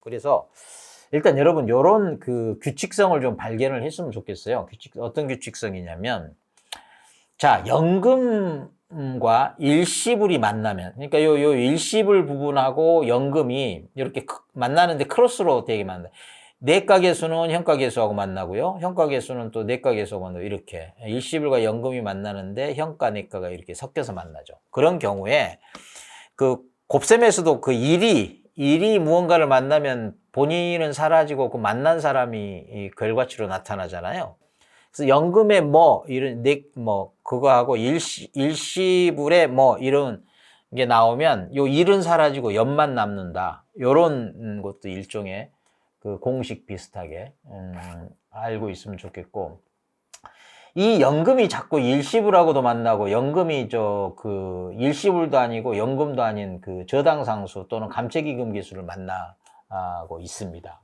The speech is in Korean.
그래서 일단 여러분 요런 그 규칙성을 좀 발견을 했으면 좋겠어요. 규칙 어떤 규칙성이냐면 자 연금과 일시불이 만나면 그러니까 요 요 일시불 부분하고 연금이 이렇게 크- 만나는데 크로스로 되게 만나. 내가 계수는 현가 계수하고 만나고요. 현가 계수는 또 내가 계수하고 만나고 이렇게 일시불과 연금이 만나는데 현가 내가가 이렇게 섞여서 만나죠. 그런 경우에 그 곱셈에서도 그 일이 일이 무언가를 만나면 본인은 사라지고 그 만난 사람이 이 결과치로 나타나잖아요. 그래서 연금에 뭐 이런 넥뭐 그거하고 일시 일시불에 뭐 이런 게 나오면 요 일은 사라지고 연만 남는다. 요런 것도 일종의 그 공식 비슷하게 음, 알고 있으면 좋겠고 이 연금이 자꾸 일시불하고도 만나고 연금이 저 그 일시불도 아니고 연금도 아닌 그 저당 상수 또는 감채기금 기수를 만나고 있습니다.